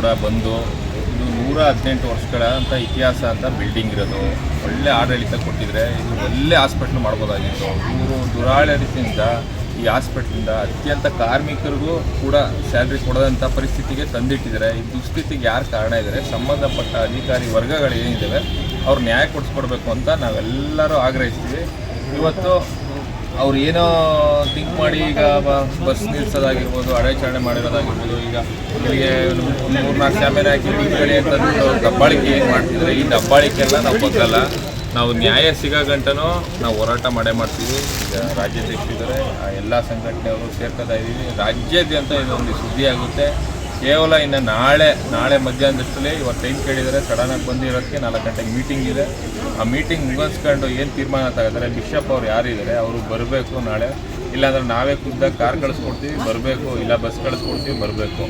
ಕೂಡ ಬಂದು ಇದು ನೂರ ಹದಿನೆಂಟು ವರ್ಷಗಳ ಇತಿಹಾಸ ಅಂತ ಬಿಲ್ಡಿಂಗ್ ಇರೋದು. ಒಳ್ಳೆ ಆಡಳಿತ ಕೊಟ್ಟಿದ್ರೆ ಇದು ಒಳ್ಳೆ ಹಾಸ್ಪಿಟ್ಲ್ ಮಾಡ್ಬೋದಾಗಿತ್ತು. ಇವರು ದುರಾಡಳಿತದಿಂದ ಈ ಹಾಸ್ಪಿಟ್ಲಿಂದ ಅತ್ಯಂತ ಕಾರ್ಮಿಕರಿಗೂ ಕೂಡ ಸ್ಯಾಲ್ರಿ ಕೊಡದಂಥ ಪರಿಸ್ಥಿತಿಗೆ ತಂದಿಟ್ಟಿದ್ದಾರೆ. ಈ ದುಸ್ಥಿತಿಗೆ ಯಾರು ಕಾರಣ ಇದ್ದಾರೆ? ಸಂಬಂಧಪಟ್ಟ ಅಧಿಕಾರಿ ವರ್ಗಗಳು ಏನಿದ್ದಾವೆ, ಅವ್ರು ನ್ಯಾಯ ಕೊಡಿಸ್ಕೊಡ್ಬೇಕು ಅಂತ ನಾವೆಲ್ಲರೂ ಆಗ್ರಹಿಸ್ತೀವಿ. ಇವತ್ತು ಅವ್ರು ಏನೋ ಥಿಂಕ್ ಮಾಡಿ ಈಗ ಬಸ್ ನಿಲ್ಸೋದಾಗಿರ್ಬೋದು ಅಡಚರಣೆ ಮಾಡಿರೋದಾಗಿರ್ಬೋದು, ಈಗ ಇಲ್ಲಿಗೆ ಮೂರ್ನಾಲ್ಕು ಶಾಮಿಯಾನ ಹಾಕಿ ನಿಂತ್ಕೊಳ್ಳಿ ಅಂತ ದಬ್ಬಾಳಿಕೆ ಏನು ಮಾಡ್ತಿದ್ರೆ? ಈ ದಬ್ಬಾಳಿಕೆಲ್ಲ ನಾವು ಬಗ್ಗಲ್ಲ ನಾವು ನ್ಯಾಯ ಸಿಗೋ ನಾವು ಹೋರಾಟ ಮಾಡೇ ಮಾಡ್ತೀವಿ. ಈಗ ರಾಜ್ಯಾಧ್ಯಕ್ಷರಿದ್ದಾರೆ ಆ ಎಲ್ಲ ಸಂಘಟನೆಯವರು ಸೇರ್ಕೊತಾ ಇದ್ದೀವಿ. ರಾಜ್ಯಾದ್ಯಂತ ಇದೊಂದು ಸುದ್ದಿ ಆಗುತ್ತೆ. ಕೇವಲ ಇನ್ನು ನಾಳೆ ನಾಳೆ ಮಧ್ಯಾಹ್ನದಷ್ಟರಲ್ಲಿ ಇವತ್ತು ಟೈಮ್ ಕೇಳಿದರೆ ಸಡನ್ನಾಗಿ ಬಂದಿರೋದಕ್ಕೆ ನಾಲ್ಕು ಗಂಟೆಗೆ ಮೀಟಿಂಗ್ ಇದೆ. ಆ ಮೀಟಿಂಗ್ ಮುಗಿಸ್ಕೊಂಡು ಏನು ತೀರ್ಮಾನ ತಗೋತಾರೆ? ಬಿಷಪ್ ಅವ್ರು ಯಾರಿದ್ದಾರೆ ಅವರು ಬರಬೇಕು ನಾಳೆ. ಇಲ್ಲಾಂದ್ರೆ ನಾವೇ ಖುದ್ದಾಗಿ ಕಾರ್ ಕಳಿಸ್ಕೊಡ್ತೀವಿ, ಬರಬೇಕು. ಇಲ್ಲ ಬಸ್ ಕಳಿಸ್ಕೊಡ್ತೀವಿ, ಬರಬೇಕು.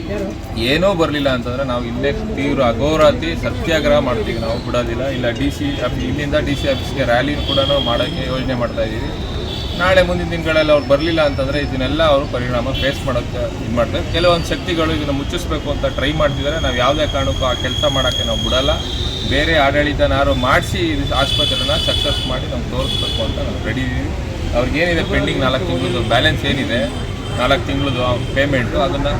ಏನೂ ಬರಲಿಲ್ಲ ಅಂತಂದರೆ ನಾವು ಇಲ್ಲೇ ತೀವ್ರ ಅಗೋರಾತಿ ಸತ್ಯಾಗ್ರಹ ಮಾಡ್ತೀವಿ. ನಾವು ಬಿಡೋದಿಲ್ಲ. ಇಲ್ಲ ಡಿ ಸಿ ಇಲ್ಲಿಂದ ಡಿ ಸಿ ಆಫೀಸ್ಗೆ ರ್ಯಾಲಿ ಕೂಡ ಮಾಡೋಕ್ಕೆ ಯೋಜನೆ ಮಾಡ್ತಾ ಇದ್ದೀವಿ. ನಾಳೆ ಮುಂದಿನ ದಿನಗಳಲ್ಲಿ ಅವ್ರು ಬರಲಿಲ್ಲ ಅಂತಂದರೆ ಇದನ್ನೆಲ್ಲ ಅವರು ಪರಿಣಾಮ ಫೇಸ್ ಮಾಡೋಕ್ಕೆ ಇದು ಮಾಡ್ತಾರೆ. ಕೆಲವೊಂದು ಶಕ್ತಿಗಳು ಇದನ್ನು ಮುಚ್ಚಿಸ್ಬೇಕು ಅಂತ ಟ್ರೈ ಮಾಡ್ತಿದ್ದಾರೆ. ನಾವು ಯಾವುದೇ ಕಾರಣಕ್ಕೂ ಆ ಕೆಲಸ ಮಾಡೋಕ್ಕೆ ನಾವು ಬಿಡೋಲ್ಲ. ಬೇರೆ ಆಡಳಿತನಾರು ಮಾಡಿಸಿ ಇದು ಆಸ್ಪತ್ರೆನ ಸಕ್ಸಸ್ ಮಾಡಿ ನಾವು ತೋರಿಸ್ಬೇಕು ಅಂತ ನಾವು ರೆಡಿ ಇದ್ದೀವಿ ಅವ್ರಿಗೇನಿದೆ ಪೆಂಡಿಂಗ್ ನಾಲ್ಕು ತಿಂಗಳದ್ದು ಬ್ಯಾಲೆನ್ಸ್ ಏನಿದೆ? ನಾಲ್ಕು ತಿಂಗಳದ್ದು ಪೇಮೆಂಟು ಅದನ್ನು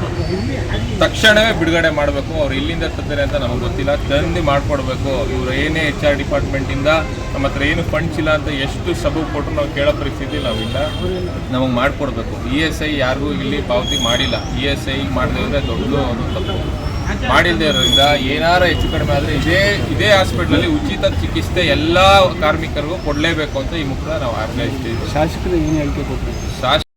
ತಕ್ಷಣವೇ ಬಿಡುಗಡೆ ಮಾಡಬೇಕು. ಅವ್ರು ಇಲ್ಲಿಂದ ತಂದರೆ ಅಂತ ನಮಗೆ ಗೊತ್ತಿಲ್ಲ. ತಂದು ಮಾಡಿಕೊಡ್ಬೇಕು. ಇವರು ಏನೇ ಎಚ್ ಆರ್ ಡಿಪಾರ್ಟ್ಮೆಂಟಿಂದ ನಮ್ಮ ಹತ್ರ ಏನು ಫಂಡ್ಸ್ ಇಲ್ಲ ಅಂತ ಎಷ್ಟು ಸಬು ಕೊಟ್ಟರು ನಾವು ಕೇಳೋ ಪರಿಸ್ಥಿತಿ ನಾವಿಲ್ಲ. ನಮಗೆ ಮಾಡಿಕೊಡ್ಬೇಕು. ಇ ಎಸ್ ಐ ಯಾರಿಗೂ ಇಲ್ಲಿ ಪಾವತಿ ಮಾಡಿಲ್ಲ. ಇ ಎಸ್ ಐ ಮಾಡದೇ ಇದ್ದರೆ ದೊಡ್ಡದು ಒಂದು ತಪ್ಪು. ಮಾಡಿಲ್ಲದೆ ಇರೋದ್ರಿಂದ ಏನಾರ ಹೆಚ್ಚು ಕಡಿಮೆ ಆದರೆ ಇದೇ ಇದೇ ಹಾಸ್ಪಿಟ್ಲಲ್ಲಿ ಉಚಿತ ಚಿಕಿತ್ಸೆ ಎಲ್ಲ ಕಾರ್ಮಿಕರಿಗೂ ಕೊಡಲೇಬೇಕು ಅಂತ ಈ ಮುಖ ನಾವು ಆಗ್ರಹಿಸ್ತೀವಿ ಶಾಸಕರು ಏನು ಹೇಳಿಕೆ ಕೊಟ್ಟರು ಶಾಸಕ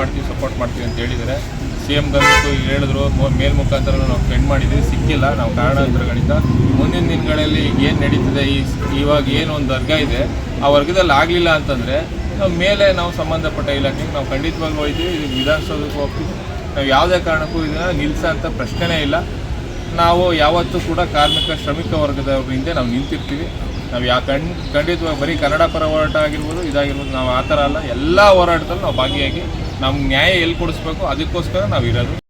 ಮಾಡ್ತೀವಿ ಸಪೋರ್ಟ್ ಮಾಡ್ತೀವಿ ಅಂತ ಹೇಳಿದರೆ ಸಿ ಎಂ ಗಮನಕ್ಕೂ ಹೇಳಿದ್ರು ಮೇಲ್ ಮುಖಾಂತರ ನಾವು ಸೆಂಡ್ ಮಾಡಿದ್ವಿ ಸಿಕ್ಕಿಲ್ಲ, ನಾವು ಕಾರಣಾಂತರಗಳಿಂದ. ಮುಂದಿನ ದಿನಗಳಲ್ಲಿ ಏನು ನಡೀತದೆ, ಈ ಇವಾಗ ಏನು ಒಂದು ವರ್ಗ ಇದೆ, ಆ ವರ್ಗದಲ್ಲಿ ಆಗಲಿಲ್ಲ ಅಂತಂದರೆ, ನಾವು ಮೇಲೆ ನಾವು ಸಂಬಂಧಪಟ್ಟ ಇಲಾಖೆಗೆ ನಾವು ಖಂಡಿತವಾಗಿ ಹೋಗ್ತೀವಿ ಇದು ವಿಧಾನಸೌಧಕ್ಕೆ ಹೋಗ್ತೀವಿ. ನಾವು ಯಾವುದೇ ಕಾರಣಕ್ಕೂ ಇದನ್ನು ನಿಲ್ಲಿಸೋ ಅಂತ ಪ್ರಶ್ನೆನೇ ಇಲ್ಲ. ನಾವು ಯಾವತ್ತೂ ಕೂಡ ಕಾರ್ಮಿಕ, ಶ್ರಮಿಕ ವರ್ಗದವ್ರ ಹಿಂದೆ ನಾವು ನಿಂತಿರ್ತೀವಿ. ನಾವು ಯಾ, ಖಂಡ್, ಖಂಡಿತವಾಗಿ ಬರೀ ಕನ್ನಡ ಪರ ಹೋರಾಟ ಆಗಿರ್ಬೋದು, ಇದಾಗಿರ್ಬೋದು, ನಾವು ಆ ಥರ ಅಲ್ಲ. ಎಲ್ಲ ಹೋರಾಟದಲ್ಲೂ ನಾವು ಭಾಗಿಯಾಗಿ ನಮ್ಗೆ ನ್ಯಾಯ ಎಲ್ಲಿ ಕೊಡಿಸ್ಬೇಕು ಅದಕ್ಕೋಸ್ಕರ ನಾವು ಇರೋದು.